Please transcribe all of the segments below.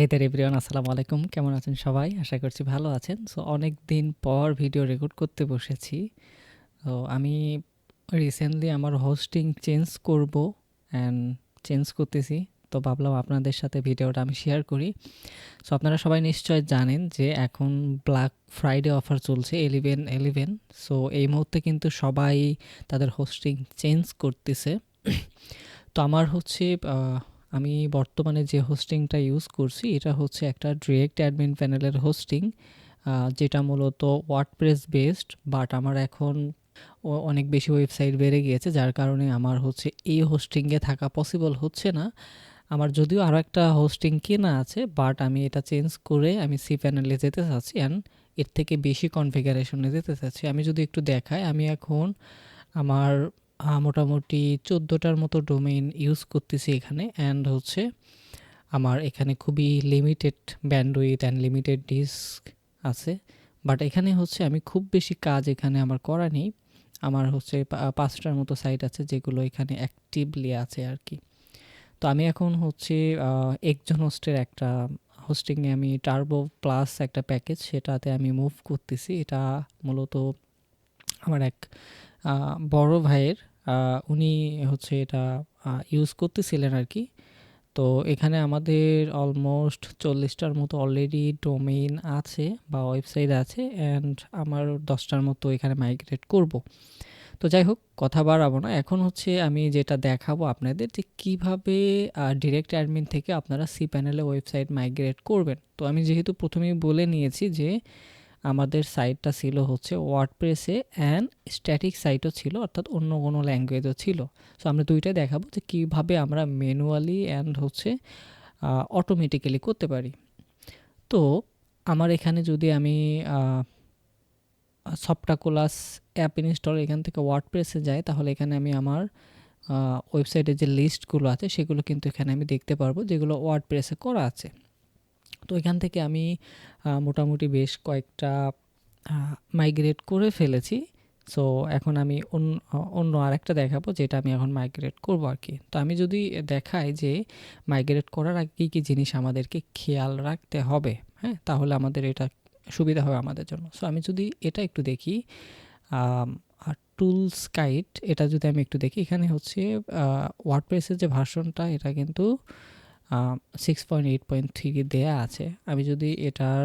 হে দের everyone আসসালামু আলাইকুম কেমন আছেন সবাই? আশা করছি ভালো আছেন। সো অনেক দিন পর ভিডিও রেকর্ড করতে বসেছি। তো আমি রিসেন্টলি আমার হোস্টিং চেঞ্জ করব অ্যান্ড চেঞ্জ করতেছি। তো ভাবলাম আপনাদের সাথে ভিডিওটা আমি শেয়ার করি। সো আপনারা সবাই নিশ্চয় জানেন যে এখন ব্ল্যাক ফ্রাইডে অফার চলছে এলিভেন এলিভেন সো এই মুহূর্তে কিন্তু সবাই তাদের হোস্টিং চেঞ্জ করতেছে। তো আমার হচ্ছে আমি বর্তমানে যে হোস্টিংটা ইউজ করছি, এটা হচ্ছে একটা ডিরেক্ট অ্যাডমিন প্যানেলের হোস্টিং যেটা মূলত ওয়ার্ডপ্রেস বেসড বাট আমার এখন অনেক বেশি ওয়েবসাইট বেড়ে গিয়েছে, যার কারণে আমার হচ্ছে এই হোস্টিংয়ে থাকা পসিবল হচ্ছে না। আমার যদিও আরও একটা হোস্টিং কেনা আছে বাট আমি এটা চেঞ্জ করে আমি সি প্যানেলে যেতে চাচ্ছি অ্যান্ড এর থেকে বেশি কনফিগারেশনে যেতে চাচ্ছি। আমি যদি একটু দেখাই, আমি এখন আমার মোটামুটি চোদ্দোটার মতো ডোমেইন ইউজ করতেছি এখানে। অ্যান্ড হচ্ছে আমার এখানে খুবই limited bandwidth and limited disk আছে। বাট এখানে হচ্ছে আমি খুব বেশি কাজ এখানে আমার করা নেই। আমার হচ্ছে পাঁচটার মতো সাইট আছে যেগুলো এখানে অ্যাক্টিভলি আছে আর কি তো আমি এখন হচ্ছে একজন হোস্টের একটা, হোস্টিংয়ে আমি টার্বো প্লাস একটা প্যাকেজ সেটাতে আমি মুভ করতেছি। এটা মূলত আমার এক বড় ভাইয়ের উনি হচ্ছে এটা ইউজ করতেছিলেন আর কি। তো এখানে আমাদের অলমোস্ট চল্লিশটার মতো অলরেডি ডোমেইন আছে বা ওয়েবসাইট আছে অ্যান্ড আমার দশটার মতো এখানে মাইগ্রেট করব। তো যাই হোক, কথা বাড়াবো না। এখন হচ্ছে আমি যেটা দেখাবো আপনাদের যে কীভাবে ডিরেক্ট অ্যাডমিন থেকে আপনারা সি প্যানেলে ওয়েবসাইট মাইগ্রেট করবেন। তো আমি যেহেতু প্রথমেই বলে নিয়েছি যে আমাদের সাইটটা ছিল হচ্ছে ওয়ার্ডপ্রেসে অ্যান্ড স্ট্যাটিক সাইটও ছিল, অর্থাৎ অন্য কোনো ল্যাঙ্গুয়েজও ছিল। সো আমরা দুইটাই দেখাবো যে কীভাবে আমরা ম্যানুয়ালি অ্যান্ড হচ্ছে অটোমেটিক্যালি করতে পারি। তো, আমার এখানে যদি আমি সফটাকোলাস অ্যাপ ইনস্টল এখান থেকে ওয়ার্ডপ্রেসে যাই, তাহলে এখানে আমি আমার ওয়েবসাইটে যে লিস্টগুলো আছে, সেগুলো কিন্তু এখানে আমি দেখতে পারব, যেগুলো ওয়ার্ডপ্রেসে করা আছে। তো এখান থেকে আমি মোটামুটি বেশ কয়েকটা মাইগ্রেট করে ফেলেছি। সো এখন আমি অন্য অন্য আরেকটা দেখাবো যেটা আমি এখন মাইগ্রেট করব আর কি। তো আমি যদি দেখাই যে মাইগ্রেট করার আগে কী কী জিনিস আমাদেরকে খেয়াল রাখতে হবে হ্যাঁ? তাহলে আমাদের এটা সুবিধা হবে আমাদের জন্য। সো আমি যদি এটা একটু দেখি আর টুলস গাইড এটা যদি আমি একটু দেখি, এখানে হচ্ছে ওয়ার্ডপ্রেসের যে ভার্সনটা, এটা কিন্তু six point eight point three দেয়া আছে। আমি যদি এটার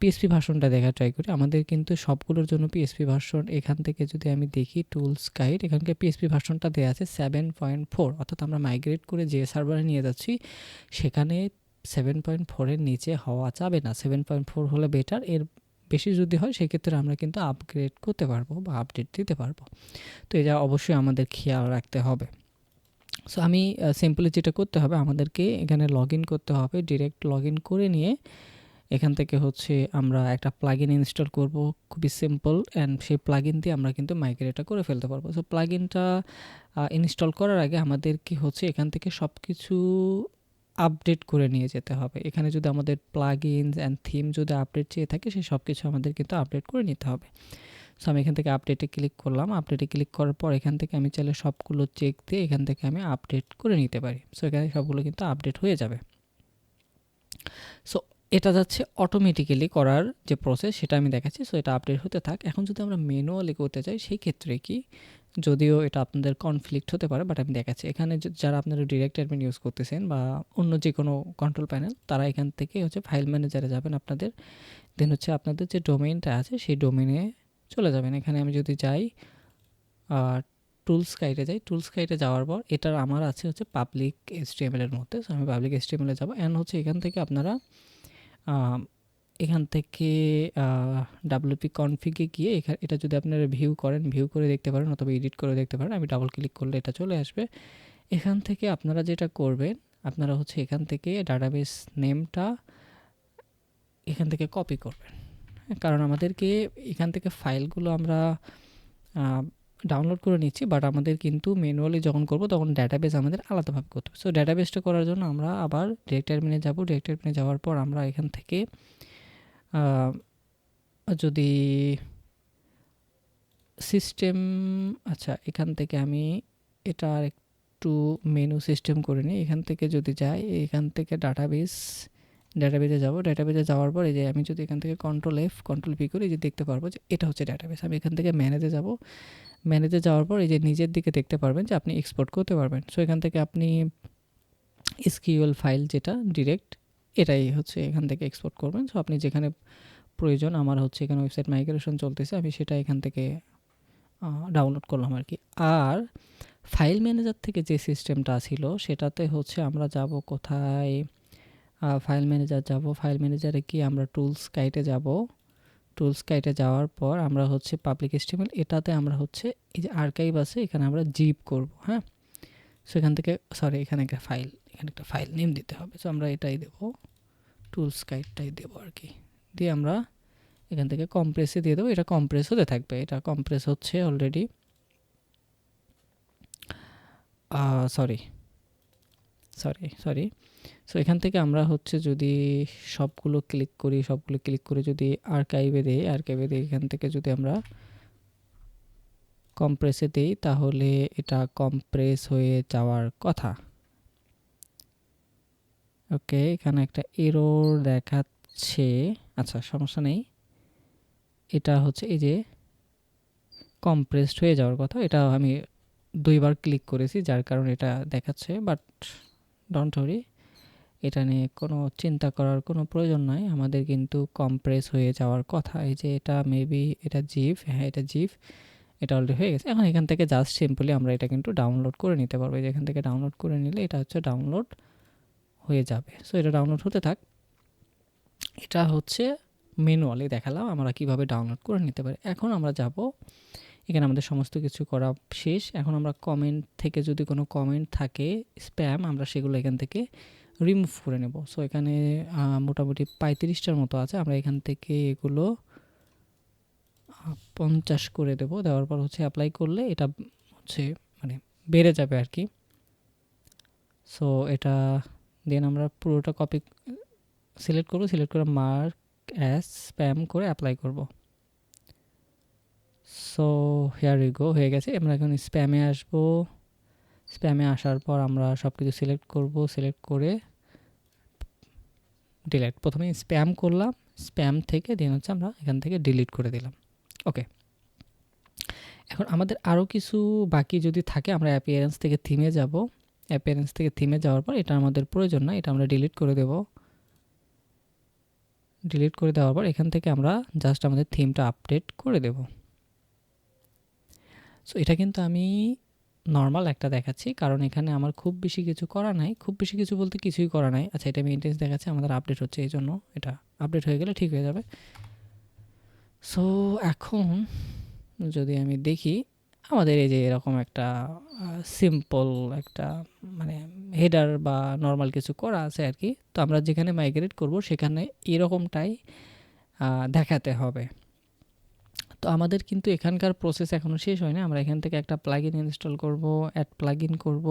পিএসপি ভার্সনটা দেখা ট্রাই করি, আমাদের কিন্তু সবগুলোর জন্য পিএসপি ভার্সন এখান থেকে যদি আমি দেখি টুলস গাইড এখানকে পিএসপি ভার্সনটা দেওয়া আছে সেভেন পয়েন্ট ফোর অর্থাৎ আমরা মাইগ্রেট করে যে সার্ভারে নিয়ে যাচ্ছি, সেখানে সেভেন পয়েন্ট ফোরের নিচে হওয়া যাবে না। সেভেন পয়েন্ট ফোর হলে বেটার এর বেশি যদি হয়, সেক্ষেত্রে আমরা কিন্তু আপগ্রেড করতে পারব বা আপডেট দিতে পারব। তো এটা অবশ্যই আমাদের খেয়াল রাখতে হবে। সো আমি সিম্পলি যেটা করতে হবে, আমাদেরকে এখানে লগ করতে হবে। ডিরেক্ট লগ করে নিয়ে এখান থেকে হচ্ছে আমরা একটা প্লাগ ইন ইনস্টল করব। খুবই সিম্পল অ্যান্ড সেই প্লাগ ইন দিয়ে আমরা কিন্তু মাইগ্রেটটা করে ফেলতে পারব। সো প্লাগ ইনটা ইনস্টল করার আগে আমাদেরকে হচ্ছে এখান থেকে সব কিছু আপডেট করে নিয়ে যেতে হবে। এখানে যদি আমাদের প্লাগ ইনস অ্যান্ড থিম যদি আপডেট চেয়ে থাকে সেই সব কিছু আমাদের কিন্তু আপডেট করে নিতে হবে। সো আমি এখান থেকে আপডেটে ক্লিক করলাম। আপডেটে ক্লিক করার পর এখান থেকে আমি চাইলে সবগুলো চেক দিয়ে এখান থেকে আমি আপডেট করে নিতে পারি। সো এখানে সবগুলো কিন্তু আপডেট হয়ে যাবে। সো এটা যাচ্ছে অটোমেটিক্যালি করার যে প্রসেস সেটা আমি দেখাচ্ছি। সো এটা আপডেট হতে থাক। এখন যদি আমরা ম্যানুয়ালি করতে চাই, সেই ক্ষেত্রে কি? যদিও এটা আপনাদের কনফ্লিক্ট হতে পারে বাট আমি দেখাচ্ছি। এখানে যারা আপনারা ডিরেক্ট অ্যাডমিন ইউজ করতেছেন বা অন্য যে কোনো কন্ট্রোল প্যানেল তারা এখান থেকে হচ্ছে ফাইল ম্যানেজারে যাবেন আপনাদের। দেন হচ্ছে আপনাদের যে ডোমেইনটা আছে, সেই ডোমেইনে চলে যাবেন। এখানে আমি যদি যাই টুলস গাইডে যাই টুলস গাইডে যাওয়ার পর এটার আমার আছে হচ্ছে পাবলিক এসটিএমএল এর মধ্যে। সো আমি পাবলিক এসটিএমএল যাব। অ্যান্ড হচ্ছে এখান থেকে আপনারা এখান থেকে ডাব্লিউপি কনফিগে গিয়ে এখানে এটা যদি আপনারা ভিউ করেন ভিউ করে দেখতে পারেন অথবা এডিট করে দেখতে পারেন, আমি ডাবল ক্লিক করলে এটা চলে আসবে। এখান থেকে আপনারা যেটা করবেন, আপনারা হচ্ছে এখান থেকে ডাটাবেস নেমটা এখান থেকে কপি করবেন। কারণ আমাদেরকে এখান থেকে ফাইলগুলো আমরা ডাউনলোড করে নিচ্ছি, বাট আমাদের কিন্তু ম্যানুয়ালি যখন করব তখন ডাটাবেস আমাদের আলাদাভাবে করতে হবে। সো ডাটাবেসটা করার জন্য আমরা আবার ডিরেক্ট অ্যাডমিনে যাব। ডিরেক্ট অ্যাডমিনে যাওয়ার পর আমরা এখান থেকে যদি সিস্টেম আচ্ছা এখান থেকে আমি এটা আর একটু মেনু সিস্টেম করে নিই। এখান থেকে যদি যাই, এখান থেকে ডাটাবেস ডাটাবেজে যাব। ডাটাবেজে যাওয়ার পর এই যে আমি যদি এখান থেকে কন্ট্রোল এফ কন্ট্রোল পি করি যে দেখতে পারব যে এটা হচ্ছে ডাটাবেস আমি এখান থেকে ম্যানেজে যাব। ম্যানেজে যাওয়ার পর এই যে নিজের দিকে দেখতে পারবেন যে আপনি এক্সপোর্ট করতে পারবেন। সো এখান থেকে আপনি এসকিউএল ফাইল যেটা ডিরেক্ট এটাই হচ্ছে এখান থেকে এক্সপোর্ট করবেন। সো আপনি যেখানে প্রয়োজন, আমার হচ্ছে এখানে ওয়েবসাইট মাইগ্রেশন চলতেছে, আমি সেটা এখান থেকে ডাউনলোড করলাম আর কি। আর ফাইল ম্যানেজার থেকে যে সিস্টেমটা ছিল, সেটাতে হচ্ছে আমরা যাব কোথায়? ফাইল ম্যানেজার যাব। ফাইল ম্যানেজারে কি আমরা টুলস কাইটে যাব। টুলস কাইটে যাওয়ার পর আমরা হচ্ছে পাবলিক এস্টিমেল এটাতে আমরা হচ্ছে এই যে আর্কাইভ আছে, এখানে আমরা জিপ করব হ্যাঁ? সেখান থেকে সরি এখানে একটা ফাইল এখানে একটা ফাইল নেম দিতে হবে। সো আমরা এটাই দেবো। টুলস কাইটটাই দেবো আর কি। দিয়ে আমরা এখান থেকে কম্প্রেসে দিয়ে দেবো। এটা কম্প্রেস হতে থাকবে। এটা কম্প্রেস হচ্ছে already sorry sorry sorry so এখান থেকে আমরা হচ্ছে যদি সবগুলো ক্লিক করি, সবগুলো ক্লিক করে যদি আর্কাইভে দিই আর্কাইভে দিই এখান থেকে যদি আমরা কম্প্রেসে দিই, তাহলে এটা কম্প্রেস হয়ে যাওয়ার কথা। ওকে এখানে একটা এরর দেখাচ্ছে। আচ্ছা সমস্যা নেই। এটা হচ্ছে এই যে কম্প্রেসড হয়ে যাওয়ার কথা। এটা আমি দুইবার ক্লিক করেছি, যার কারণে এটা দেখাচ্ছে বাট ডন্ট ওরি এটা নিয়ে কোনো চিন্তা করার কোনো প্রয়োজন নয় আমাদের কিন্তু কম্প্রেস হয়ে যাওয়ার কথা। এই যে এটা মেবি এটা জিপ হ্যাঁ এটা জিপ এটা অলরেডি হয়ে গেছে। এখন এখান থেকে জাস্ট সিম্পলি আমরা এটা কিন্তু ডাউনলোড করে নিতে পারব। যে এখান থেকে ডাউনলোড করে নিলে এটা হচ্ছে ডাউনলোড হয়ে যাবে। সো এটা ডাউনলোড হতে থাক। এটা হচ্ছে ম্যানুয়ালি দেখালাম আমরা কীভাবে ডাউনলোড করে নিতে পারি। এখন আমরা যাব। এখানে আমাদের সমস্ত কিছু করা শেষ। এখন আমরা কমেন্ট থেকে যদি কোনো কমেন্ট থাকে স্প্যাম আমরা সেগুলো এখান থেকে রিমুভ করে নেব। সো এখানে মোটামুটি পঁয়ত্রিশটার মতো আছে। আমরা এখান থেকে এগুলো পঞ্চাশ করে দেব। দেওয়ার পর হচ্ছে অ্যাপ্লাই করলে এটা হচ্ছে মানে বেড়ে যাবে আর কি সো এটা দেন আমরা পুরোটা কপি সিলেক্ট করব। সিলেক্ট করে মার্ক অ্যাস স্প্যাম করে অ্যাপ্লাই করব। সো হেয়ার ইউ গো হয়ে গেছে। আমরা এখন স্প্যামে আসব। স্প্যামে আসার পর আমরা সব কিছু সিলেক্ট করব সিলেক্ট করে ডিলেট প্রথমে স্প্যাম করলাম স্প্যাম থেকে দেন হচ্ছে আমরা এখান থেকে ডিলিট করে দিলাম। ওকে এখন আমাদের আরও কিছু বাকি যদি থাকে, আমরা অ্যাপিয়ারেন্স থেকে থিমে যাব। অ্যাপিয়ারেন্স থেকে থিমে যাওয়ার পর এটা আমাদের প্রয়োজন না, এটা আমরা ডিলিট করে দেব। ডিলিট করে দেওয়ার পর এখান থেকে আমরা জাস্ট আমাদের থিমটা আপডেট করে দেব। সো এটা কিন্তু আমি নর্মাল একটা দেখাচ্ছি, কারণ এখানে আমার খুব বেশি কিছু করা নাই। খুব বেশি কিছু বলতে কিছুই করা নাই। আচ্ছা এটা মেনটেন্স দেখাচ্ছে, আমাদের আপডেট হচ্ছে এই জন্য। এটা আপডেট হয়ে গেলে ঠিক হয়ে যাবে। সো এখন যদি আমি দেখি, আমাদের এই যে এরকম একটা সিম্পল একটা মানে হেডার বা নর্মাল কিছু করা আছে আর কি, তো আমরা যেখানে মাইগ্রেট করব, সেখানে এরকমটাই দেখাতে হবে। তো আমাদের কিন্তু এখানকার প্রসেস এখনও শেষ হয়নি। আমরা এখান থেকে একটা প্লাগ ইন ইনস্টল করব অ্যাড প্লাগ ইন করব।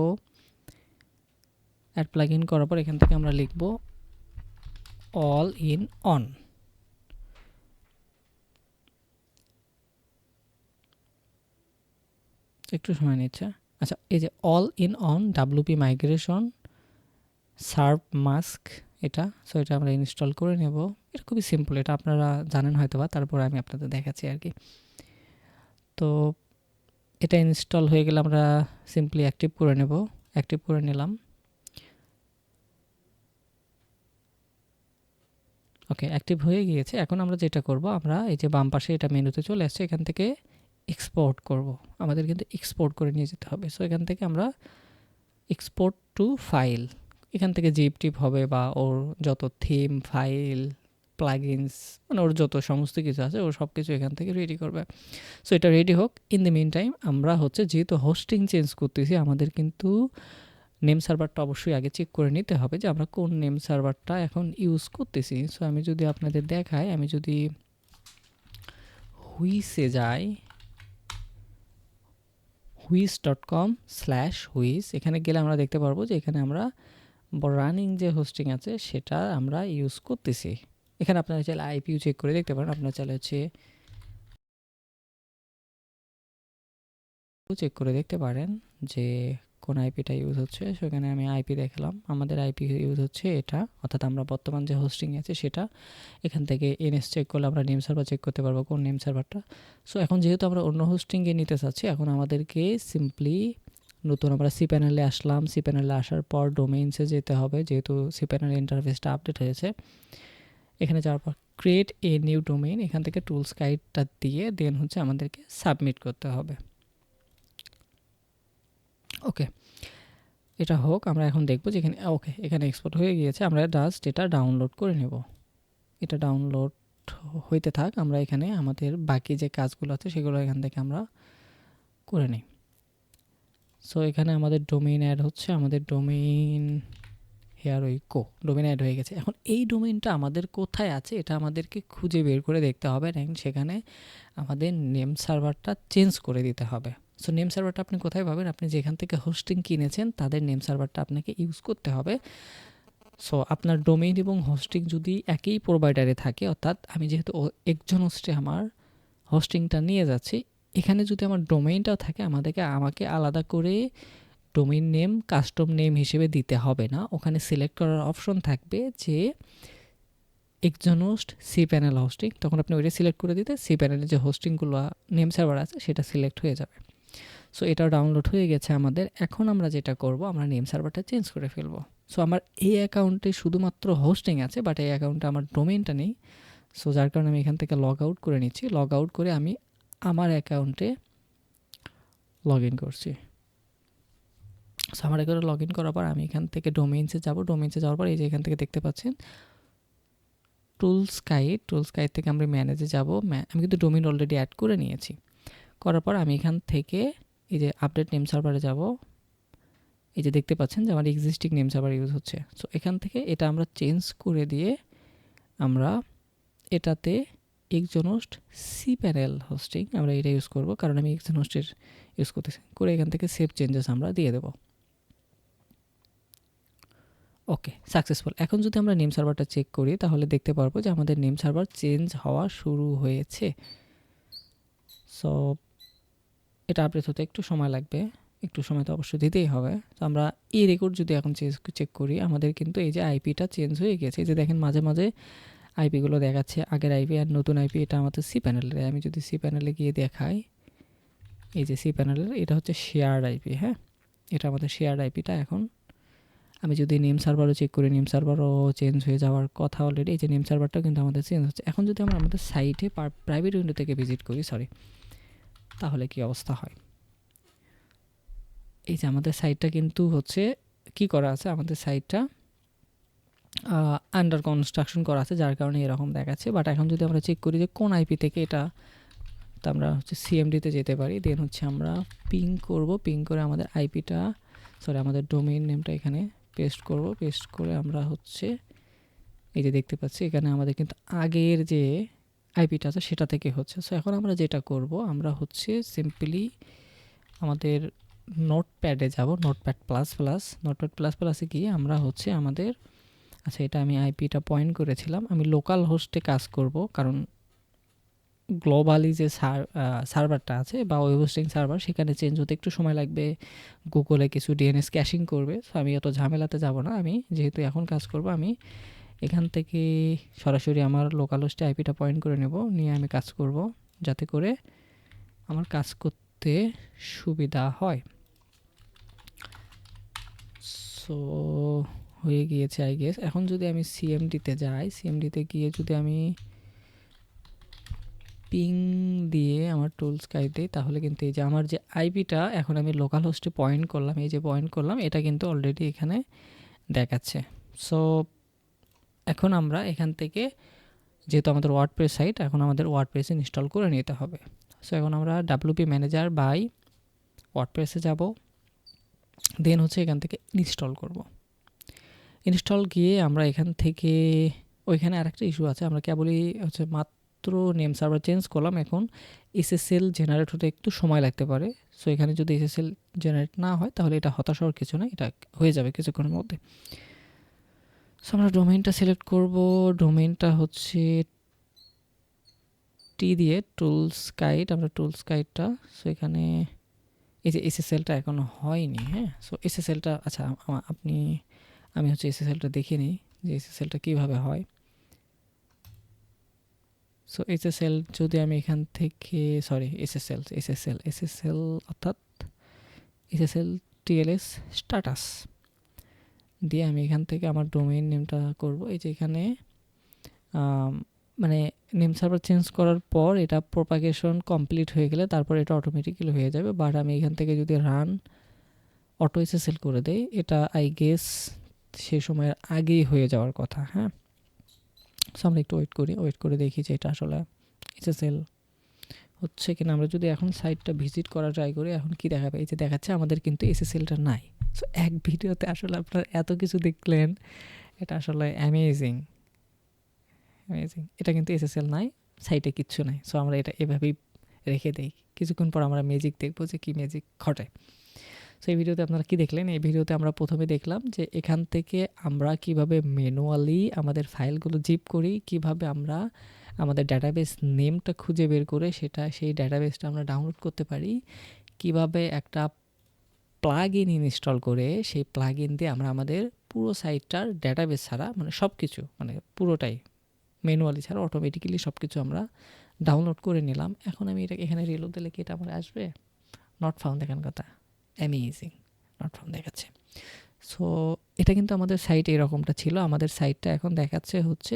অ্যাড প্লাগ ইন করার পর এখান থেকে আমরা লিখব অল ইন অন একটু সময় নিচ্ছে। আচ্ছা এই যে All In One WP Migration ServMask এটা সো এটা আমরা ইনস্টল করে নেব। এটা খুবই সিম্পল এটা আপনারা জানেন হয়তো বা তারপরে আমি আপনাদের দেখাচ্ছি আর কি। তো এটা ইনস্টল হয়ে গেলে আমরা সিম্পলি অ্যাক্টিভ করে নেব অ্যাক্টিভ করে নিলাম। ওকে অ্যাক্টিভ হয়ে গিয়েছে। এখন আমরা যেটা করব, আমরা এই যে বাম পাশে এটা মেনুতে চলে আসছে, এখান থেকে এক্সপোর্ট করব। আমাদের কিন্তু এক্সপোর্ট করে নিয়ে যেতে হবে। সো এখান থেকে আমরা এক্সপোর্ট টু ফাইল এখান থেকে জিপ টিপ হবে বা ওর যত থিম ফাইল প্লাগিনস মানে ওর যত সমস্ত কিছু আছে ওর সব কিছু এখান থেকে রেডি করবে। সো এটা রেডি হোক। ইন দ্য মিন টাইম আমরা হচ্ছে যেহেতু হোস্টিং চেঞ্জ করতেছি, আমাদের কিন্তু নেম সার্ভারটা অবশ্যই আগে চেক করে নিতে হবে যে আমরা কোন নেম সার্ভারটা এখন ইউজ করতেছি। সো আমি যদি আপনাদের দেখাই, আমি যদি হুইসে যাই, হুইস ডট কম স্ল্যাশ হুইস, এখানে গেলে আমরা দেখতে পারব যে এখানে আমরা রানিং যে হোস্টিং আছে, সেটা আমরা ইউজ করতেছি। এখানে আপনারা চাইলে আইপিউ চেক করে দেখতে পারেন। আপনারা চাইলে হচ্ছে চেক করে দেখতে পারেন যে কোন আইপিটা ইউজ হচ্ছে। সেখানে আমি আইপি দেখালাম। আমাদের আইপি ইউজ হচ্ছে এটা। অর্থাৎ আমরা বর্তমান যে হোস্টিং আছে, সেটা এখান থেকে এনএস চেক করলে আমরা নেম সার্ভার চেক করতে পারব কোন নেম সার্ভারটা সো এখন যেহেতু আমরা অন্য হোস্টিংয়ে নিতে চাচ্ছি, এখন আমাদেরকে সিম্পলি নতুন আমরা সি প্যানেলে আসলাম। সি প্যানেলে আসার পর ডোমেইনসে যেতে হবে, যেহেতু সি প্যানেল ইন্টারফেসটা আপডেট হয়েছে। এখানে যাওয়ার পর ক্রিয়েট এ নিউ ডোমেইন এখান থেকে টুলস গাইডটা দিয়ে দেন হচ্ছে আমাদেরকে সাবমিট করতে হবে। ওকে এটা হোক, আমরা এখন দেখব যে এখানে ওকে এখানে এক্সপোর্ট হয়ে গিয়েছে, আমরা জাস্ট এটা ডাউনলোড করে নেব। এটা ডাউনলোড হইতে থাক, আমরা এখানে আমাদের বাকি যে কাজগুলো আছে, সেগুলো এখান থেকে আমরা করে নিই। সো এখানে আমাদের ডোমেইন অ্যাড হচ্ছে, আমাদের ডোমেইন হেয়ার ওই কো ডোমেন অ্যাড হয়ে গেছে। এখন এই ডোমেইনটা আমাদের কোথায় আছে, এটা আমাদেরকে খুঁজে বের করে দেখতে হবে অ্যান্ড সেখানে আমাদের নেম সার্ভারটা চেঞ্জ করে দিতে হবে। সো নেম সার্ভারটা আপনি কোথায় পাবেন? আপনি যেখান থেকে হোস্টিং কিনেছেন, তাদের নেম সার্ভারটা আপনাকে ইউজ করতে হবে। সো আপনার ডোমেইন এবং হোস্টিং যদি একই প্রোভাইডারে থাকে, অর্থাৎ আমি যেহেতু একজন হোস্টে আমার হোস্টিংটা নিয়ে যাচ্ছি এখানে যদি আমার ডোমেইনটাও থাকে, আমাদেরকে আমাকে আলাদা করে ডোমেইন নেম কাস্টম নেম হিসেবে দিতে হবে না। ওখানে সিলেক্ট করার অপশন থাকবে যে একজন হোস্ট সি প্যানেল হোস্টিং তখন আপনি ওইটা সিলেক্ট করে দিতে সি প্যানেলের যে হোস্টিংগুলো নেম সার্ভার আছে, সেটা সিলেক্ট হয়ে যাবে। সো এটাও ডাউনলোড হয়ে গেছে আমাদের। এখন আমরা যেটা করব, আমরা নেম সার্ভারটা চেঞ্জ করে ফেলব। সো আমার এই অ্যাকাউন্টে শুধুমাত্র হোস্টিং আছে বাট এই অ্যাকাউন্টে আমার ডোমেইনটা নেই। সো যার কারণে আমি এখান থেকে লগ আউট করে নিচ্ছি। লগ আউট করে আমি আমার অ্যাকাউন্টে লগ ইন করছি। সো আমার এখানে লগ ইন করার পর আমি এখান থেকে ডোমেইনসে যাব। ডোমেইনসে যাওয়ার পর এই যে এখান থেকে দেখতে পাচ্ছেন টুলস গাইড টুলস গাইড থেকে আমরা ম্যানেজে যাব। আমি কিন্তু ডোমেইন অলরেডি অ্যাড করে নিয়েছি। করার পর আমি এখান থেকে এই যে আপডেট নেম সার্ভারে যাব। এই যে দেখতে পাচ্ছেন যে আমার এক্সিস্টিং নেম সার্ভার ইউজ হচ্ছে। সো এখান থেকে এটা আমরা চেঞ্জ করে দিয়ে আমরা এটাতে এক্সজনোস্ট সি প্যানেল হোস্টিং আমরা এটা ইউজ করব, কারণ আমি এক্সজনোস্টের ইউজ করতেছি। করে এখান থেকে সেভ চেঞ্জেস আমরা দিয়ে দেবো। ওকে সাকসেসফুল এখন যদি আমরা নেম সার্ভারটা চেক করি, তাহলে দেখতে পারব যে আমাদের নেম সার্ভার চেঞ্জ হওয়া শুরু হয়েছে। সো এটা আপডেট হতে একটু সময় লাগবে। একটু সময় তো অবশ্যই দিতেই হবে। তো আমরা এই রেকর্ড যদি এখন চেক করি, আমাদের কিন্তু এই যে আইপিটা চেঞ্জ হয়ে গেছে। এই যে দেখেন, মাঝে মাঝে আইপিগুলো দেখাচ্ছে, আগের আইপি আর নতুন আইপি, এটা আমাদের সি প্যানেলের। আমি যদি সি প্যানেলে গিয়ে দেখাই, এই যে সি প্যানেলের, এটা হচ্ছে শেয়ার আইপি হ্যাঁ? এটা আমাদের শেয়ার আইপিটা এখন। আমি যদি নেম সার্ভারও চেক করি, নেম সার্ভারও চেঞ্জ হয়ে যাওয়ার কথা অলরেডি এই যে নেম সার্ভারটাও কিন্তু আমাদের চেঞ্জ হচ্ছে। এখন যদি আমরা আমাদের সাইটে প্রাইভেট উইন্ডো থেকে ভিজিট করি সরি তাহলে কি অবস্থা হয়? এই যে আমাদের সাইটটা কিন্তু হচ্ছে, কি করা আছে? আমাদের সাইটটা আন্ডার কনস্ট্রাকশন করা আছে, যার কারণে এরকম দেখাচ্ছে। বাট এখন যদি আমরা চেক করি যে কোন আইপি থেকে এটা, তো আমরা হচ্ছে সিএমডিতে যেতে পারি। দেন হচ্ছে আমরা পিং করব। পিং করে আমাদের আইপিটা সরি আমাদের ডোমেইন নেমটা এখানে পেস্ট করব। পেস্ট করে আমরা হচ্ছে, এই যে দেখতে পাচ্ছি, এখানে আমাদের কিন্তু আগের যে আইপিটা আছে, সেটা থেকে হচ্ছে। সো এখন আমরা যেটা করব, আমরা হচ্ছে সিম্পলি আমাদের নোটপ্যাডে যাব Notepad plus plus Notepad plus প্লাসে গিয়ে আমরা হচ্ছে আমাদের আচ্ছা এটা আমি আইপিটা পয়েন্ট করেছিলাম। আমি লোকাল হোস্টে কাজ করব, কারণ গ্লোবালি যে সার্ভারটা আছে বা ওয়েব হোস্টিং সার্ভার সেখানে চেঞ্জ হতে একটু সময় লাগবে। গুগলে কিছু ডিএনএস ক্যাশিং করবে সো আমি অত ঝামেলাতে যাব না। আমি যেহেতু এখন কাজ করব, আমি এখান থেকে সরাসরি আমার লোকাল হোস্টে আইপিটা পয়েন্ট করে নেব, নিয়ে আমি কাজ করব, যাতে করে আমার কাজ করতে সুবিধা হয়। সো হয়ে গিয়েছে আই গেস এখন যদি আমি সিএমডিতে যাই সিএমডিতে গিয়ে যদি আমি পিং দিয়ে আমার টুলস গাইড দিই, তাহলে কিন্তু এই যে আমার যে আইপিটা এখন আমি লোকাল হোস্টে পয়েন্ট করলাম, এই যে পয়েন্ট করলাম, এটা কিন্তু অলরেডি এখানে দেখাচ্ছে। সো এখন আমরা এখান থেকে, যেহেতু আমাদের ওয়ার্ড প্রেস সাইট এখন আমাদের ওয়ার্ড প্রেস ইনস্টল করে নিতে হবে। সো এখন আমরা ডাব্লুপি ম্যানেজার বাই ওয়ার্ড প্রেসে যাব দেন হচ্ছে এখান থেকে ইনস্টল করব। ইনস্টল গিয়ে আমরা এখান থেকে, ওইখানে আরেকটা ইস্যু আছে, আমরা কেবলই হচ্ছে মাত্র নেম সার্ভার চেঞ্জ করলাম, এখন এসএসএল জেনারেট হতে একটু সময় লাগতে পারে। সো এখানে যদি এসএসএল জেনারেট না হয়, তাহলে এটা হতাশ হওয়ার কিছু না এটা হয়ে যাবে কিছুক্ষণের মধ্যে। সো আমরা ডোমেইনটা সিলেক্ট করব ডোমেইনটা হচ্ছে টি দিয়ে টুলস গাইড আমরা টুলস গাইডটা সো এখানে এই যে এসএসএলটা এখনও হয়নি হ্যাঁ? সো এসএসএলটা আচ্ছা আপনি আমি হচ্ছে এসএসএলটা দেখে নিই যে এসএসএলটা কীভাবে হয়। সো এসএসএল যদি আমি এখান থেকে সরি এসএসএল এসএসএল এসএসএল অর্থাৎ এসএসএল টিএলএস স্ট্যাটাস দিয়ে আমি এখান থেকে আমার ডোমেইন নেমটা করব। এই যে এখানে মানে নেম সার্ভার চেঞ্জ করার পর এটা প্রোপাগেশন কমপ্লিট হয়ে গেলে তারপর এটা অটোমেটিক্যালি হয়ে যাবে। বাট আমি এখান থেকে যদি রান অটো এসএসএল করে দেই, এটা আই গেস সে সময়ের আগেই হয়ে যাওয়ার কথা হ্যাঁ? সো আমরা একটু ওয়েট করি ওয়েট করে দেখি যে এটা আসলে এসএসএল হচ্ছে কিনা। আমরা যদি এখন সাইটটা ভিজিট করা ট্রাই করি, এখন কি দেখাবে এই যে দেখাচ্ছে আমাদের কিন্তু এসএসএলটা নাই। সো এক ভিডিওতে আসলে আপনারা এত কিছু দেখলেন, এটা আসলে অ্যামেজিং অ্যামেজিং এটা কিন্তু এসএসএল নাই সাইটে কিচ্ছু নাই। সো আমরা এটা এভাবেই রেখে দেই। কিছুক্ষণ পর আমরা ম্যাজিক দেখব যে কী ম্যাজিক ঘটে। সো এই ভিডিওতে আপনারা কি দেখলেন? এই ভিডিওতে আমরা প্রথমে দেখলাম যে এখান থেকে আমরা কীভাবে ম্যানুয়ালি আমাদের ফাইলগুলো জিপ করি, কীভাবে আমরা আমাদের ডাটাবেস নেমটা খুঁজে বের করে সেটা, সেই ডাটাবেসটা আমরা ডাউনলোড করতে পারি, কীভাবে একটা প্লাগ ইন ইনস্টল করে সেই প্লাগ ইন দিয়ে আমরা আমাদের পুরো সাইটটার ডাটাবেস ছাড়া মানে সব কিছু মানে পুরোটাই ম্যানুয়ালি ছাড়া অটোমেটিক্যালি সব কিছু আমরা ডাউনলোড করে নিলাম। এখন আমি এটা, এখানে রিলোড দিলে কি এটা আমার আসবে? নট ফাউন্ড দেখান কথা। অ্যামেজিং নট ফাউন্ড দেখাচ্ছে। সো এটা কিন্তু আমাদের সাইট এরকমটা ছিল। আমাদের সাইটটা এখন দেখাচ্ছে হচ্ছে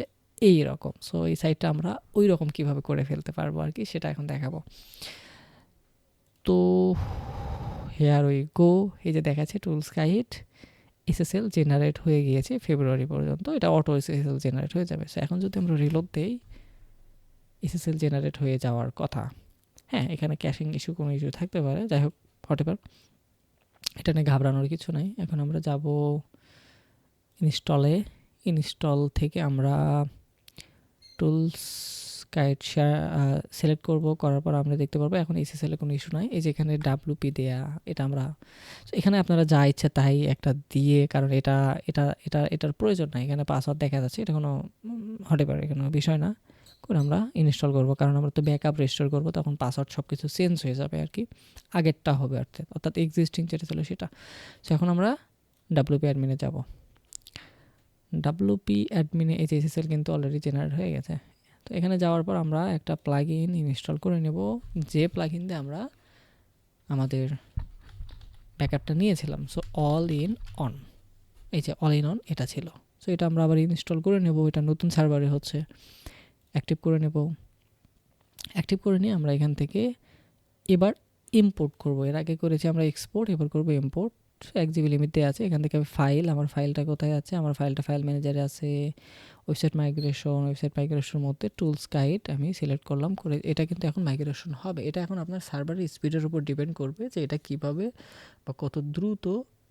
এই রকম। সো এই সাইটটা আমরা ওই রকম কীভাবে করে ফেলতে পারব আর কি, সেটা এখন দেখাবো। তো হেয়ার ওই গো এই যে দেখাচ্ছে টুলস গাইড এসএসএল জেনারেট হয়ে গিয়েছে ফেব্রুয়ারি পর্যন্ত। এটা অটো এসএসএল জেনারেট হয়ে যাবে। সো এখন যদি আমরা রিলোড দেই এসএসএল জেনারেট হয়ে যাওয়ার কথা। হ্যাঁ এখানে ক্যাশিং ইস্যু কোনো ইস্যু থাকতে পারে। যাই হোক পারে এটা নিয়ে ঘাবড়ানোর কিছু নাই। এখন আমরা যাব ইনস্টলে ইনস্টল থেকে আমরা টুলস শেয়ার সিলেক্ট করব। করার পর আমরা দেখতে পারব এখন এসএসএল কোনো ইস্যু নাই। এই যে এখানে ডাব্লুপি দেয়া, এটা আমরা এখানে আপনারা যা ইচ্ছা তাই একটা দিয়ে, কারণ এটা এটা এটা, এটার প্রয়োজন নাই। এখানে পাসওয়ার্ড দেখা যাচ্ছে, এটা কোনো হতে পারে, কোনো বিষয় না। করে আমরা ইনস্টল করব। কারণ আমরা তো ব্যাকআপ রেস্টোর করব, তখন পাসওয়ার্ড সব কিছু চেঞ্জ হয়ে যাবে আর কি আগেরটা হবে অর্থাৎ অর্থাৎ এক্সিস্টিং যেটা ছিল সেটা। সো এখন আমরা ডাব্লুপি অ্যাডমিনে যাব। ডাব্লুপি অ্যাডমিনে এই এসএসএল কিন্তু অলরেডি জেনারেট হয়ে গেছে। তো এখানে যাওয়ার পর আমরা একটা প্লাগ ইন ইনস্টল করে নেব। যে প্লাগ ইন দিয়ে আমরা আমাদের ব্যাকআপটা নিয়েছিলাম। সো অল ইন অন এই যে অল ইন অন এটা ছিল। সো এটা আমরা আবার ইনস্টল করে নেব। এটা নতুন সার্ভারে হচ্ছে। অ্যাক্টিভ করে নেব। অ্যাক্টিভ করে নিয়ে আমরা এখান থেকে এবার ইম্পোর্ট করব। এর আগে করেছি আমরা এক্সপোর্ট এবার করব ইম্পোর্ট এক জিবি লিমিট আছে, এখান থেকে আমি ফাইল আমার ফাইলটা কোথায় আছে? আমার ফাইলটা ফাইল ম্যানেজারে আছে। ওয়েবসাইট মাইগ্রেশন ওয়েবসাইট মাইগ্রেশনের মধ্যে টুলস গাইড আমি সিলেক্ট করলাম করে, এটা কিন্তু এখন মাইগ্রেশন হবে। এটা এখন আপনার সার্ভারের স্পিডের উপর ডিপেন্ড করবে যে এটা কীভাবে বা কত দ্রুত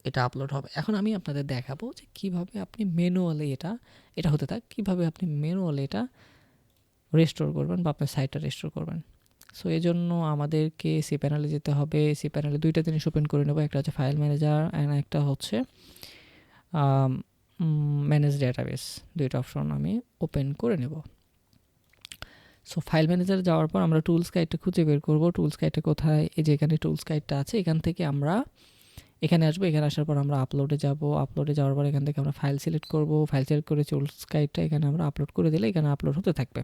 এটা আপলোড হবে। এখন আমি আপনাদের দেখাবো যে কীভাবে আপনি ম্যানুয়ালি এটা এটা হতে থাক, কীভাবে আপনি ম্যানুয়ালি এটা রেস্টোর করবেন বা আপনার সাইটটা রেস্টোর করবেন। সো এই জন্য আমাদেরকে সি প্যানেলে যেতে হবে। সি প্যানেলে দুইটা জিনিস ওপেন করে নেব। একটা হচ্ছে ফাইল ম্যানেজার অ্যান্ড একটা হচ্ছে ম্যানেজ ডাটাবেস দুইটা অপশন আমি ওপেন করে নেব। সো ফাইল ম্যানেজার যাওয়ার পর আমরা টুলস গাইডটা খুঁজে বের করব। টুলস গাইডটা কোথায়? এই যে এখানে টুলস গাইডটা আছে, এখান থেকে আমরা এখানে আসব। এখানে আসার পর আমরা আপলোডে যাব। আপলোডে যাওয়ার পর এখান থেকে আমরা ফাইল সিলেক্ট করব। ফাইল সিলেক্ট করে টুলস গাইডটা এখানে আমরা আপলোড করে দিলে এখানে আপলোড হতে থাকবে।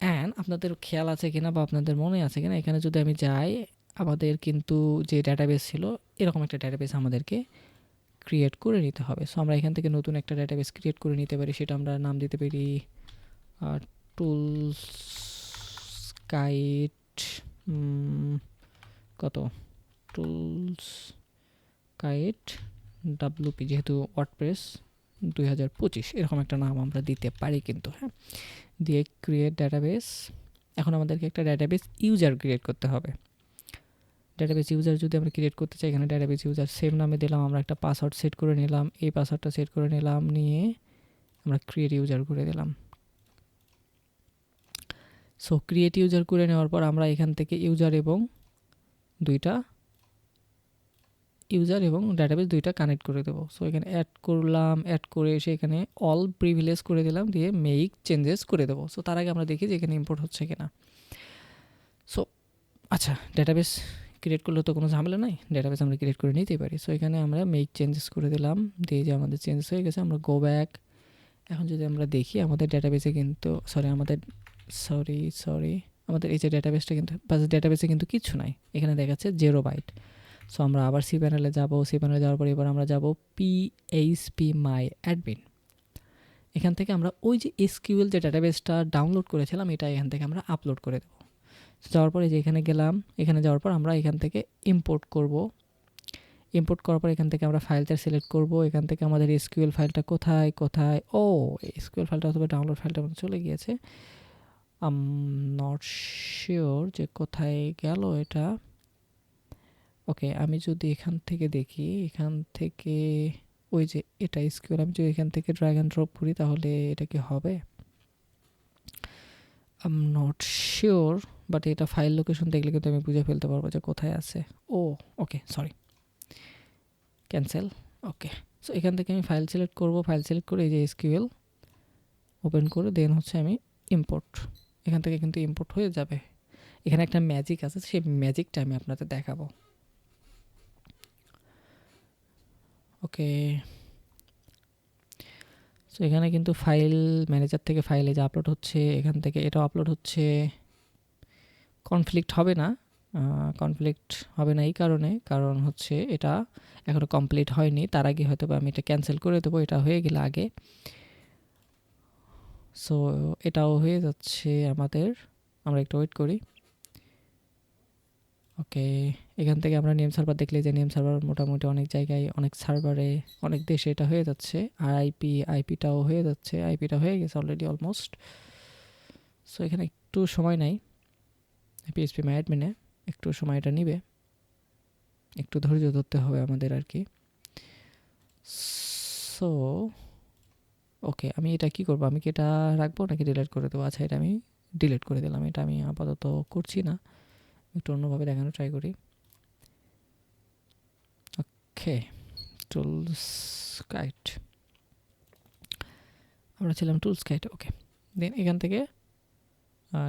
অ্যান্ড আপনাদের খেয়াল আছে কিনা বা আপনাদের মনে আছে কিনা, এখানে যদি আমি যাই, আমাদের কিন্তু যে ডাটাবেস ছিল, এরকম একটা ডাটাবেস আমাদেরকে ক্রিয়েট করে নিতে হবে। সো আমরা এখান থেকে নতুন একটা ডাটাবেস ক্রিয়েট করে নিতে পারি, সেটা আমরা নাম দিতে পারি টুলস গাইড কত? টুলস গাইড ডাব্লুপি যেহেতু ওয়ার্ডপ্রেস দুই হাজার পঁচিশ। এরকম একটা নাম আমরা দিতে পারি কিন্তু হ্যাঁ? দিয়ে ক্রিয়েট ডাটাবেস এখন আমাদেরকে একটা ডাটাবেস ইউজার ক্রিয়েট করতে হবে। ডাটাবেস ইউজার যদি আমরা ক্রিয়েট করতে চাই, এখানে ডাটাবেস ইউজার সেম নামে দিলাম, আমরা একটা পাসওয়ার্ড সেট করে নিলাম। এই পাসওয়ার্ডটা সেট করে নিলাম, নিয়ে আমরা ক্রিয়েট ইউজার করে দিলাম। সো ক্রিয়েট ইউজার করে নেওয়ার পর আমরা এখান থেকে ইউজার এবং দুইটা ইউজার এবং ডাটাবেস দুইটা কানেক্ট করে দেবো। সো এখানে অ্যাড করলাম অ্যাড করে এসে এখানে অল প্রিভিলেজ করে দিলাম, দিয়ে মেক চেঞ্জেস করে দেবো। সো তার আগে আমরা দেখি যে এখানে ইম্পোর্ট হচ্ছে কিনা। সো আচ্ছা ডাটাবেস ক্রিয়েট করলে তো কোনো ঝামেলা নাই। ডেটাবেস আমরা ক্রিয়েট করে নিতেই পারি। সো এখানে আমরা মেক চেঞ্জেস করে দিলাম, দিয়ে যে আমাদের চেঞ্জেস হয়ে গেছে, আমরা গো ব্যাক এখন যদি আমরা দেখি, আমাদের ডেটাবেসে কিন্তু সরি আমাদের সরি সরি আমাদের এই যে ডেটাবেসটা কিন্তু, বাস ডেটাবেসে কিন্তু কিছু নাই। এখানে দেখাচ্ছে জেরো বাইট সো আমরা আবার সি প্যানেলে যাব। সি প্যানেলে যাওয়ার পর এবার আমরা যাব পি মাই অ্যাডমিন এখান থেকে আমরা ওই যে এসকিউএল যে ডেটাবেসটা ডাউনলোড করেছিলাম, এটা এখান থেকে আমরা আপলোড করে দেবো। যাওয়ার পরে যে এখানে গেলাম, এখানে যাওয়ার পর আমরা এখান থেকে ইম্পোর্ট করব। ইম্পোর্ট করার পর এখান থেকে আমরা ফাইলটা সিলেক্ট করব। এখান থেকে আমাদের এসকিউএল ফাইলটা কোথায় কোথায়? ও এসকিউএল ফাইলটা অথবা ডাউনলোড ফাইলটা চলে গিয়েছে। আম নট শিওর যে কোথায় গেল এটা। ওকে, আমি যদি এখান থেকে দেখি, এখান থেকে ওই যে এটা স্কিউল আমি যদি এখান থেকে ড্র্যাগ অ্যান্ড ড্রপ করি, তাহলে এটা কি হবে? আম নট শিওর বাট এটা ফাইল লোকেশন দেখলে কিন্তু আমি বুঝে ফেলতে পারব যে কোথায় আছে। ও, okay sorry cancel okay. So এখান থেকে আমি ফাইল সিলেক্ট করব ফাইল সিলেক্ট করে এই যে এসকিউএল ওপেন করে দেন হচ্ছে আমি ইম্পোর্ট এখান থেকে কিন্তু ইম্পোর্ট হয়ে যাবে। এখানে একটা ম্যাজিক আছে, সেই ম্যাজিকটা আমি আপনাদের দেখাবো। ওকে। সো এখানে কিন্তু ফাইল ম্যানেজার থেকে ফাইলে যে আপলোড হচ্ছে, এখান থেকে এটাও আপলোড হচ্ছে। কনফ্লিক্ট হবে না। কনফ্লিক্ট হবে না এই কারণে। কারণ হচ্ছে এটা এখনও কমপ্লিট হয়নি। তার আগে হয়তো আমি এটা ক্যান্সেল করে দেবো, এটা হয়ে গেলে আগে। সো এটাও হয়ে যাচ্ছে আমাদের। আমরা একটু ওয়েট করি। ওকে এখান থেকে আমরা নেম সার্ভার দেখলে যে নেম সার্ভার মোটামুটি অনেক জায়গায়, অনেক সার্ভারে অনেক দেশে এটা হয়ে যাচ্ছে। আর আইপি আইপিটাও হয়ে যাচ্ছে। আইপিটা হয়ে গেছে অলরেডি অলমোস্ট সো এখানে একটু সময় নাই। পিএসপি মাই অ্যাডমিনে একটু সময় এটা নিবে। একটু ধৈর্য ধরতে হবে আমাদের আর কি। সো ওকে আমি এটা কি করব? আমি কি এটা রাখব নাকি ডিলিট করে দেবো? আচ্ছা এটা আমি ডিলিট করে দিলাম। এটা আমি আপাতত করছি না। একটু অন্যভাবে দেখানো ট্রাই করি। ওকে টুলস গাইড আমরা ছিলাম টুলস গাইড ওকে। দেন এখান থেকে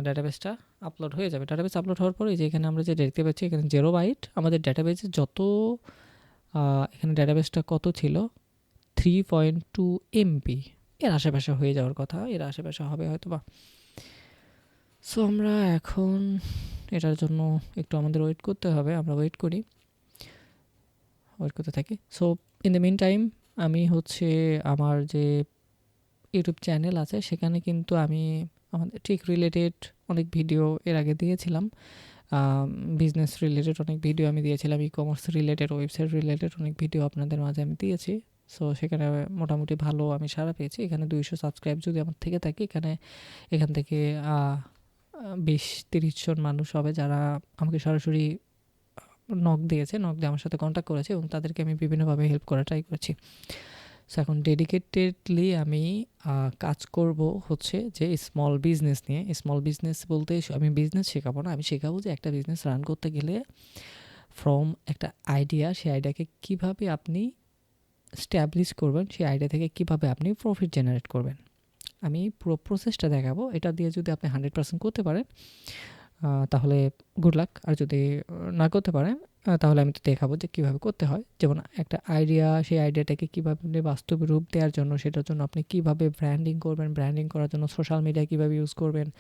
ডাটাবেসটা আপলোড হয়ে যাবে। ডাটাবেস আপলোড হওয়ার পরে যে এখানে আমরা যে দেখতে পাচ্ছি, এখানে জেরো বাইট আমাদের ডাটাবেসে যত এখানে ডাটাবেসটা কত ছিল? থ্রি পয়েন্ট টু এমপি এর আশেপাশে হয়ে যাওয়ার কথা, এর আশেপাশে হবে হয়তো বা সো আমরা এখন এটার জন্য একটু আমাদের ওয়েট করতে হবে, আমরা ওয়েট করি। ওয়েট করতে থাকি। So in the meantime আমি হচ্ছে আমার যে ইউটিউব চ্যানেল আছে, সেখানে কিন্তু আমি আমাদের ঠিক রিলেটেড অনেক ভিডিও এর আগে দিয়েছিলাম। বিজনেস রিলেটেড অনেক ভিডিও আমি দিয়েছিলাম e commerce related website related অনেক ভিডিও আপনাদের মাঝে আমি দিয়েছি। সো সেখানে মোটামুটি ভালো আমি সারা পেয়েছি। এখানে দুইশো সাবস্ক্রাইব যদি আমার থেকে থাকে, এখানে, এখান থেকে বিশ, তিরিশ জন মানুষ হবে যারা আমাকে সরাসরি নক দিয়েছে নক দিয়ে আমার সাথে কন্ট্যাক্ট করেছে এবং তাদেরকে আমি বিভিন্নভাবে হেল্প করা ট্রাই করেছি। সো এখন ডেডিকেটেডলি আমি কাজ করব হচ্ছে যে স্মল বিজনেস নিয়ে। স্মল বিজনেস বলতে আমি বিজনেস শেখাবো না, আমি শেখাবো যে একটা বিজনেস রান করতে গেলে ফ্রম একটা আইডিয়া সেই আইডিয়াকে কীভাবে আপনি স্ট্যাবলিশ করবেন সেই আইডিয়া থেকে কীভাবে আপনি প্রফিট জেনারেট করবেন। আমি পুরো প্রসেসটা দেখাবো। এটা দিয়ে যদি আপনি হান্ড্রেড পার্সেন্ট করতে পারেন তাহলে গুড লাক আর যদি না করতে পারেন তাহলে আমি তো দেখাবো যে কীভাবে করতে হয়। যেমন একটা আইডিয়া সেই আইডিয়াটাকে কীভাবে বাস্তব রূপ দেওয়ার জন্য, সেটার জন্য আপনি কীভাবে ব্র্যান্ডিং করবেন ব্র্যান্ডিং করার জন্য সোশ্যাল মিডিয়া কীভাবে ইউজ করবেন,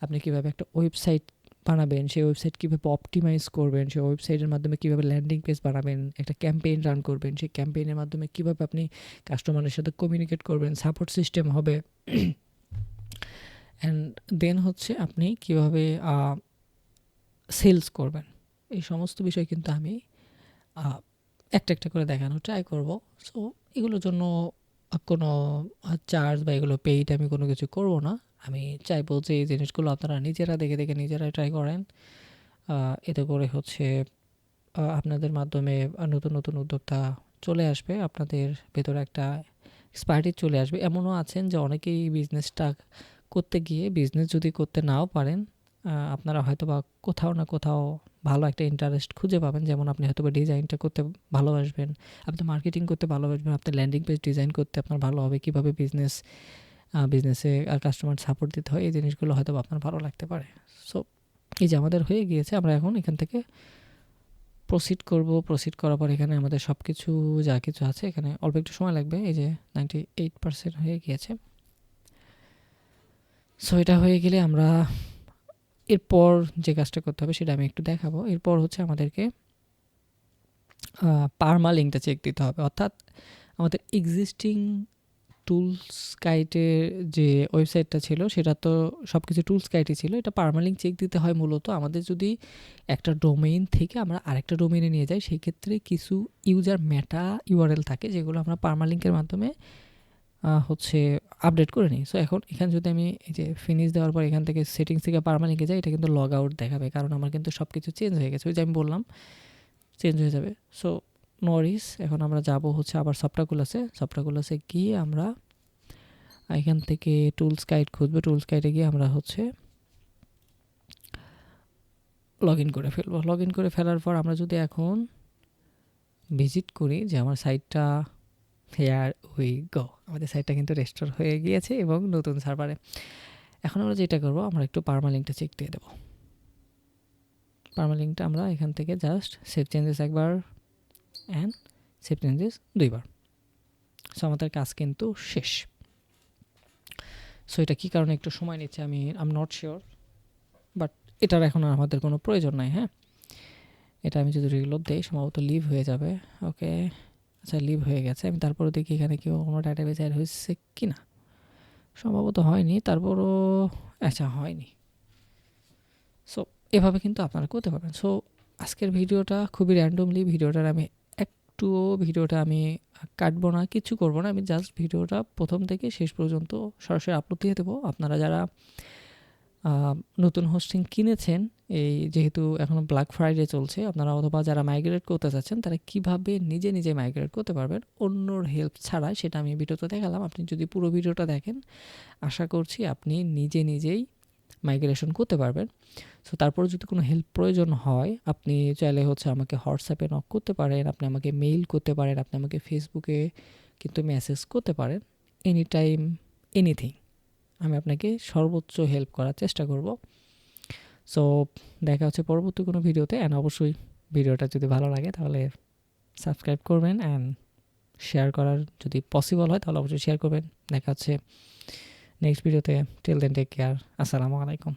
আপনি কীভাবে একটা ওয়েবসাইট বানাবেন, সেই ওয়েবসাইট কীভাবে অপটিমাইজ করবেন, সেই ওয়েবসাইটের মাধ্যমে কীভাবে ল্যান্ডিং পেজ বানাবেন, একটা ক্যাম্পেইন রান করবেন, সেই ক্যাম্পেইনের মাধ্যমে কীভাবে আপনি কাস্টমারের সাথে কমিউনিকেট করবেন সাপোর্ট সিস্টেম হবে। অ্যান্ড দেন হচ্ছে আপনি কীভাবে সেলস করবেন। এই সমস্ত বিষয় কিন্তু আমি একটা একটা করে দেখানোর ট্রাই করব। সো এগুলোর জন্য কোনো চার্জ বা এগুলো পেইড আমি কোনো কিছু করব না। আমি চাইব যে এই জিনিসগুলো আপনারা নিজেরা দেখে দেখে নিজেরাই ট্রাই করেন। এতে করে হচ্ছে আপনাদের মাধ্যমে নতুন নতুন উদ্যোক্তা চলে আসবে। আপনাদের ভেতরে একটা এক্সপার্টিস চলে আসবে। এমনও আছেন যে অনেকেই বিজনেসটা করতে গিয়ে বিজনেস যদি করতে নাও পারেন আপনারা হয়তো বা কোথাও না কোথাও ভালো একটা ইন্টারেস্ট খুঁজে পাবেন। যেমন আপনি হয়তো বা ডিজাইনটা করতে ভালোবাসবেন, আপনি মার্কেটিং করতে ভালোবাসবেন, আপনি ল্যান্ডিং পেজ ডিজাইন করতে আপনার ভালো হবে, কীভাবে বিজনেস বিজনেসে আর কাস্টমার সাপোর্ট দিতে হয়, এই জিনিসগুলো হয়তো আপনার ভালো লাগতে পারে। সো এই যে আমাদের হয়ে গিয়েছে, আমরা এখন এখান থেকে প্রসিড করব। প্রসিড করার পর এখানে আমাদের সব কিছু যা কিছু আছে, এখানে অল্প একটু সময় লাগবে, এই যে নাইনটি এইট পার্সেন্ট হয়ে গিয়েছে। সো এটা হয়ে গেলে আমরা এরপর যে কাজটা করতে হবে সেটা আমি একটু দেখাবো। এরপর হচ্ছে আমাদেরকে পারমা লিঙ্কটা চেক দিতে হবে। অর্থাৎ আমাদের এক্সিস্টিং টুলস গাইডের যে ওয়েবসাইটটা ছিল, সেটা তো সব কিছু টুলস গাইডে ছিল। এটা পারমালিঙ্ক চেক দিতে হয় মূলত। আমাদের যদি একটা ডোমেইন থেকে আমরা আরেকটা ডোমেইনে নিয়ে যাই সেই ক্ষেত্রে কিছু ইউজার মেটা ইউআরএল থাকে, যেগুলো আমরা পারমালিঙ্কের মাধ্যমে হচ্ছে আপডেট করে নিই। সো এখন এখানে যদি আমি এই যে ফিনিশ দেওয়ার পর এখান থেকে সেটিংস থেকে পারমালিঙ্কে যাই, এটা কিন্তু লগ আউট দেখাবে। কারণ আমার কিন্তু সব কিছু চেঞ্জ হয়ে গেছে। ওই যে আমি বললাম চেঞ্জ হয়ে যাবে। সো নরিস এখন আমরা যাব হচ্ছে আবার সফটওয়্যারগুলোসে সফটওয়্যারগুলোসে গিয়ে আমরা এখান থেকে টুলস গাইড খুঁজবো। টুলস গাইডে গিয়ে আমরা হচ্ছে লগ ইন করে ফেলব। লগ ইন করে ফেলার পর আমরা যদি এখন ভিজিট করি যে আমার সাইটটা হেয়ার উই গো আমাদের সাইটটা কিন্তু রেস্টোর হয়ে গিয়েছে এবং নতুন সার্ভারে এখন আমরা যেটা করব, আমরা একটু পারমালিংটা চেক দিয়ে দেবো। পারমালিংটা আমরা এখান থেকে জাস্ট সেভ চেঞ্জেস একবার অ্যান্ড সেভ চেঞ্জেস দুইবার। সো আমাদের কাজ কিন্তু শেষ। সো এটা কী কারণে একটু সময় নিচ্ছে আমি আম নট শিওর বাট এটার এখন আর আমাদের কোনো প্রয়োজন নাই হ্যাঁ? এটা আমি যদি রিলোড দিই, সম্ভবত লিভ হয়ে যাবে ওকে আচ্ছা লিভ হয়ে গেছে। আমি তারপরে দেখি এখানে কেউ কোনো ডাটাবেস অ্যাড হয়েছে কি না সম্ভবত হয়নি, তারপরও আচ্ছা হয়নি। সো এভাবে কিন্তু আপনারা করতে পারবেন। সো আজকের ভিডিওটা খুবই র্যান্ডমলি ভিডিওটার আমি একটুও, ভিডিওটা আমি কাটবো না, কিছু করব না। আমি জাস্ট ভিডিওটা প্রথম থেকে শেষ পর্যন্ত সরাসরি আপলোড দিয়ে দেবো। আপনারা যারা নতুন হোস্টিং কিনেছেন, এই যেহেতু এখনও ব্ল্যাক ফ্রাইডে চলছে, আপনারা অথবা যারা মাইগ্রেট করতে চাচ্ছেন তারা কীভাবে নিজে নিজে মাইগ্রেট করতে পারবেন, অন্যর হেল্প ছাড়া, সেটা আমি ভিডিওতে দেখালাম। আপনি যদি পুরো ভিডিওটা দেখেন, আশা করছি আপনি নিজে নিজেই মাইগ্রেশন করতে পারবেন। সো তারপরে যদি কোনো হেল্প প্রয়োজন হয়, আপনি চাইলে হচ্ছে আমাকে হোয়াটসঅ্যাপে নক করতে পারেন, আপনি আমাকে মেইল করতে পারেন, আপনি আমাকে ফেসবুকে কিন্তু মেসেজ করতে পারেন এনি টাইম এনিথিং আমি আপনাকে সর্বোচ্চ হেল্প করার চেষ্টা করব। সো দেখা হচ্ছে পরবর্তী কোনো ভিডিওতে অ্যান্ড অবশ্যই ভিডিওটা যদি ভালো লাগে তাহলে সাবস্ক্রাইব করবেন অ্যান্ড শেয়ার করার যদি পসিবল হয় তাহলে অবশ্যই শেয়ার করবেন। দেখা হচ্ছে নেক্সট ভিডিওতে। টেল দেন টেক কেয়ার আসসালামু আলাইকুম